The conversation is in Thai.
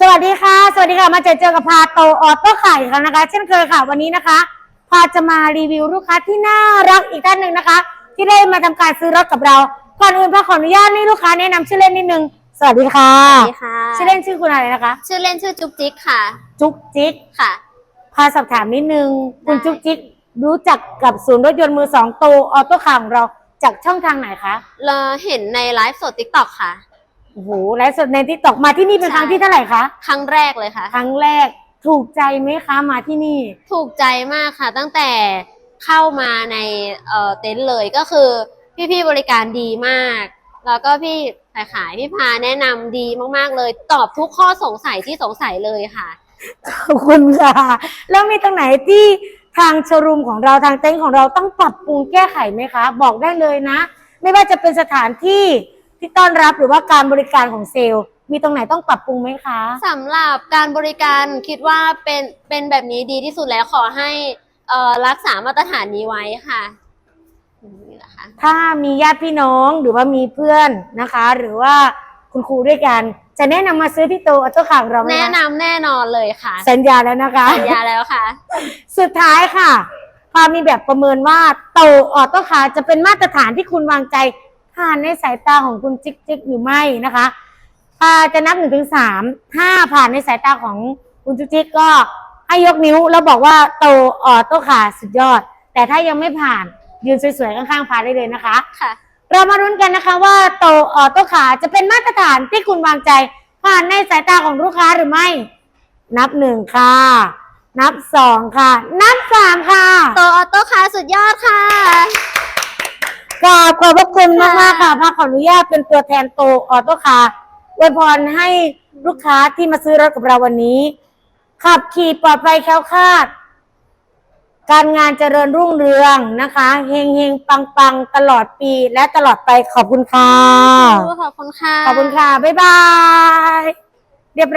สวัสดีค่ะ สวัสดีค่ะ มาเจอเจอกับพาโตออโต้ไข่ค่ะนะคะ เช่นเคยค่ะ วันนี้นะคะ พาจะมารีวิวลูกค้าที่น่ารักอีกท่านหนึ่งนะคะ ที่ได้มาทำการซื้อรถกับเรา ก่อนอื่นพาขออนุญาตให้ลูกค้าแนะนำชื่อเล่นนิดนึง สวัสดีค่ะ สวัสดีค่ะ ชื่อเล่นชื่อคุณอะไรนะคะ ชื่อเล่นชื่อจุ๊บจิ๊กค่ะ จุ๊กจิ๊กค่ะ พาสอบถามนิดนึง คุณได้จุ๊กจิ๊กรู้จักกับศูนย์รถยนต์มือสองโตออโต้คาของเราจากช่องทางไหนคะ เราเห็นในไลฟ์สดติ๊กต็อกค่ะ โอ้โหไลฟ์สดในทิกตอกมาที่นี่เป็นใช่ครั้งที่เท่าไหร่คะครั้งแรกเลยค่ะ ครั้งแรกถูกใจไหมคะมาที่นี่ ถูกใจมากค่ะ ตั้งแต่เข้ามาในเอ่อเต็นท์เลยก็คือพี่ๆบริการดีมาก แล้วก็พี่ขายขายพี่พาแนะนำดีมากๆเลย ตอบทุกข้อสงสัยที่สงสัยเลยค่ะ ขอบคุณค่ะ แล้วมีตรงไหนที่ทางโชว์รูมของเราทางเต็นท์ของเราต้องปรับปรุงแก้ไขไหมคะ บอกได้เลยนะ ไม่ว่าจะเป็นสถานที่ ที่ต้อนรับหรือว่าการบริการของเซลล์ มีตรงไหนต้องปรับปรุงไหมคะ สำหรับการบริการคิดว่าเป็นเป็นแบบนี้ดีที่สุดแล้วขอให้เอ่อรักษามาตรฐานนี้ไว้ค่ะนี่แหละค่ะถ้ามีญาติพี่น้องหรือว่ามีเพื่อนนะคะ หรือว่าคุณครูด้วยกัน จะแนะนำมาซื้อที่โตอัตโตข่าวเราไหมแนะคะนำแน่นอนเลยค่ะสัญญาแล้วนะคะ สัญญาแล้วค่ะ สุดท้ายค่ะพามีแบบประเมินว่าโตออโต้คาร์จะเป็นมาตรฐานที่คุณวางใจ ผ่านในสายตาของคุณจิ๊กจิ๊กหรือไม่นะคะพาจะนับหนึ่งถึงสามถ้าผ่านในสายตาของคุณจิ๊กจิ๊กก็ให้ยกนิ้วแล้วบอกว่าโตออโต้คาร์สุดยอด แต่ถ้ายังไม่ผ่านยืนสวยๆข้างๆพาได้เลยนะคะค่ะ เรามารุ้นกันนะคะว่าโตออโต้คาร์จะเป็นมาตรฐานที่คุณวางใจ ผ่านในสายตาของลูกค้าหรือไม่ นับหนึ่งค่ะ นับสองค่ะ นับสามค่ะ โตออโต้คาร์สุดยอดค่ะ กราบขอบพระคุณมากมากๆค่ะค่ะพาขออนุญาตเป็นตัวแทนโตออโต้คาร์อวยพรให้ลูกค้าที่มาซื้อรถกับเราวันนี้ ขับขี่ปลอดภัยแคล้วคลาด การงานเจริญรุ่งเรืองนะคะเฮงเฮงปังปังๆตลอดปีและตลอดไปขอบคุณค่ะ ขอบคุณค่ะ ขอบคุณค่ะ บ๊ายบาย เรียบร้อย